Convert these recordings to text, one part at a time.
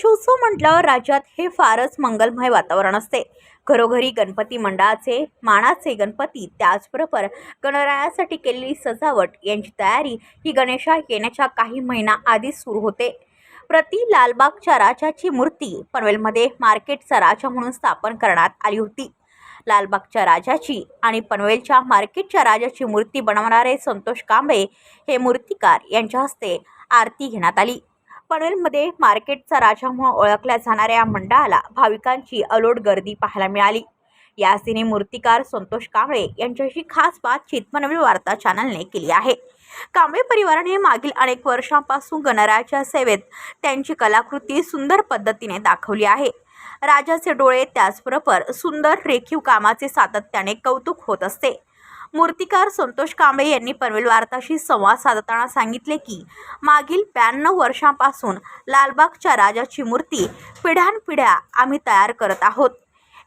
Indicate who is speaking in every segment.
Speaker 1: गणेशोत्सव म्हटल्यावर राज्यात हे फारच मंगलमय वातावरण असते. घरोघरी गणपती मंडळाचे मानाचे गणपती त्याचबरोबर गणरायासाठी केलेली सजावट यांची तयारी ही गणेशा येण्याच्या काही महिना आधीच सुरू होते. प्रति लालबागच्या राजाची मूर्ती पनवेलमध्ये मार्केटचा राजा म्हणून स्थापन करण्यात आली होती. लालबागच्या राजाची आणि पनवेलच्या मार्केटच्या राजाची मूर्ती बनवणारे संतोष कांबळे हे मूर्तिकार यांच्या हस्ते आरती घेण्यात आली. पनवेलमध्ये मार्केटचा राजा म्हणून ओळखल्या जाणाऱ्या मंडळाला भाविकांची अलोट गर्दी पाहायला मिळाली. या सिने मूर्तिकार संतोष कांबळे यांच्याशी खास बातचीत पनवेल वार्ता चॅनलने केली आहे. कांबळे परिवाराने मागील अनेक वर्षांपासून गणरायाच्या सेवेत त्यांची कलाकृती सुंदर पद्धतीने दाखवली आहे. राजाचे डोळे त्याचबरोबर सुंदर रेखीव कामाचे सातत्याने कौतुक होत असते. मूर्तिकार संतोष कांबळे यांनी पनवेल वार्ताशी संवाद साधताना सांगितले की मागील ब्याण्णव वर्षांपासून लालबागच्या राजाची मूर्ती पिढ्यानपिढ्या आम्ही तयार करत आहोत.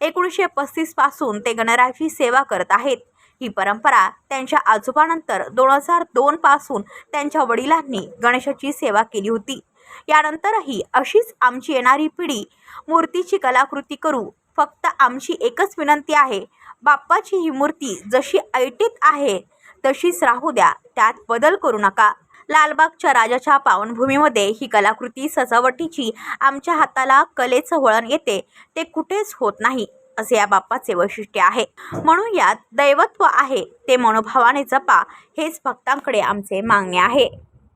Speaker 1: एकोणीसशे पस्तीसपासून ते गणरायाची सेवा करत आहेत. ही परंपरा त्यांच्या आजोबानंतर दोन हजार दोनपासून त्यांच्या वडिलांनी गणेशाची सेवा केली होती. यानंतरही अशीच आमची येणारी पिढी मूर्तीची कलाकृती करू. फक्त आमची एकच विनंती आहे बाप्पाची ही मूर्ती जशी ऐटीत आहे तशीच राहू द्या त्यात बदल करू नका. लालबागच्या राजाच्या पावनभूमीमध्ये ही कलाकृती सजावटीची आमच्या हाताला कलेचं वळण येते ते कुठेच होत नाही असे या बाप्पाचे वैशिष्ट्य आहे. म्हणून यात दैवत्व आहे ते मनोभावाने जपा हेच भक्तांकडे आमचे मागणे आहे.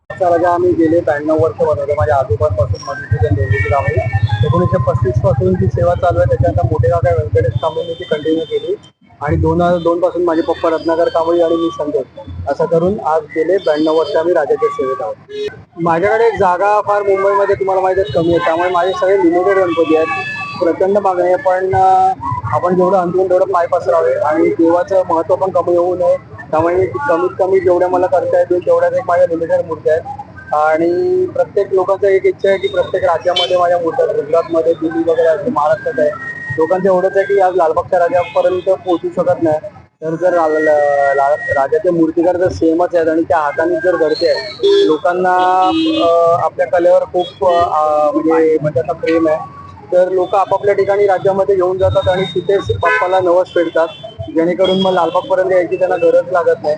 Speaker 2: राजा आम्ही गेले ब्याण्णव वर्ष बनवले माझ्या आजोबांपासून माझी ती गाव आहे एकोणीसशे पस्तीसपासून ती सेवा चालू आहे त्याच्यानंतर मोठे काका व्यंकटेश कांबळेंनी ती कंटिन्यू केली. आणि दोन हजार दोन पासून माझे पप्पा रत्नाकर कांबळी आणि मी संतोष असं करून आज गेले ब्याण्णव वर्ष आम्ही राजाच्या सेवेत आहोत. माझ्याकडे जागा फार मुंबईमध्ये तुम्हाला माहिती आहे कमी आहे. त्यामुळे माझे सगळे लिमिटेड गणपती आहेत. प्रचंड मागणी आहे पण आपण जेवढं अंतिम तेवढं पायपास राहावे. आणि देवाचं महत्त्व पण कमी होऊ नये. त्यामुळे कमीत कमी जेवढ्या मला करता येतील तेवढ्याच एक माझ्या लिमिटेड मूर्त्या आहेत. आणि प्रत्येक लोकांचं एक इच्छा आहे की प्रत्येक राज्यामध्ये माझ्या मूर्त्या गुजरातमध्ये दिल्ली वगैरे असं महाराष्ट्रात आहे. लोकांचं एवढंच आहे की आज लालबागच्या राजापर्यंत पोहोचू शकत नाही. तर जर ला- राजाचे मूर्तिकार जर सेमच आहेत आणि त्या हाताने जर घडते आहे लोकांना आपल्या कलेवर खूप म्हणजे म्हणजे आता प्रेम आहे. तर लोक आपापल्या ठिकाणी राज्यामध्ये घेऊन जातात आणि तिथेच बाप्पाला नवस फेडतात. जेणेकरून मग लालबाग पर्यंत यायची त्यांना गरज लागत नाही.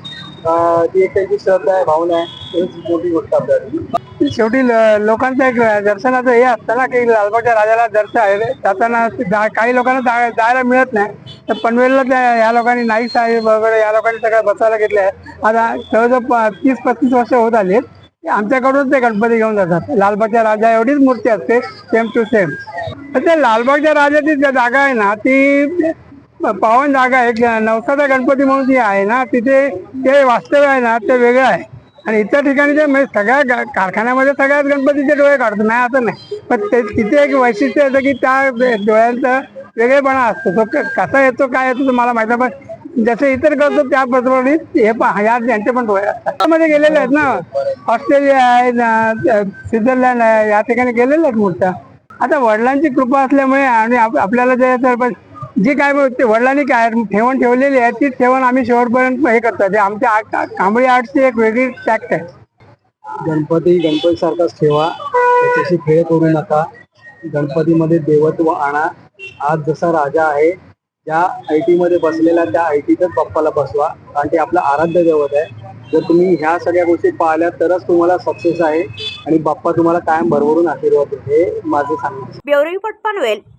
Speaker 2: ती एक त्यांची श्रद्धा आहे भावना आहे हीच मोठी गोष्ट आपल्याला
Speaker 3: शेवटी लोकांचं एक दर्शनाचं हे असतं ना की लालबागच्या राजाला दर्शन आहे. जाताना काही लोकांना जायला मिळत नाही. तर पनवेलला त्या या लोकांनी नाईक साहेब वगैरे या लोकांनी सगळं बसायला घेतलं आहे आता जवळजवळ प- तीस पस्तीस वर्ष होत आली आहेत. ते आमच्याकडूनच ते गणपती घेऊन जातात. लालबागच्या राजा एवढीच मूर्ती असते सेम टू सेम तर ते लालबागच्या राजाची ज्या जागा आहे ना ती पावन जागा आहे. एक नवसाचा गणपती म्हणून जी आहे ना तिथे ते वास्तव्य आहे ना ते वेगळं आहे. आणि इतर ठिकाणी जे म्हणजे सगळ्या ग- कारखान्यामध्ये सगळ्याच गणपतीचे डोळे काढतो नाही असं नाही. पण ते तिथे एक वैशिष्ट्य असं की त्या डोळ्यांचं वेगळेपणा असतो. तो क- कसा येतो काय येतो तुम्हाला मला माहिती आहे, पण जसे इतर करतो त्या पद्धतीने हे पण या यांचे पण डोळे असतात. मध्ये गेलेले आहेत ना. ऑस्ट्रेलिया आहे ना, स्वित्झर्लंड आहे या ठिकाणी गेलेले आहेत मूर्त्या आता वडिलांची कृपा असल्यामुळे आणि आप- आपल्याला जे तर पण जे काय ते वडिलांनी काय ठेवण ठेवलेली आहे ती ठेवण आम्ही शेवटपर्यंत हे करतो. आमच्या आ- कांबळी आर्टची एक वेगळी टॅक्ट आहे.
Speaker 2: गणपती गणपती सारखाच ठेवा. त्याच्याशी खेळ करू नका. गणपतीमध्ये देवत्व आणा. आज जसा राजा आहे ज्या ऐटी मध्ये बसलेला त्या ऐटीतच बाप्पाला बसवा. कारण ते आपलं आराध्य दैवत आहे. जर तुम्ही ह्या सगळ्या गोष्टी पाहिल्या तरच तुम्हाला सक्सेस आहे. आणि बाप्पा तुम्हाला कायम भरभरून आशीर्वाद हे माझं सांगणं
Speaker 1: ब्युरो रिपोर्ट पनवेल.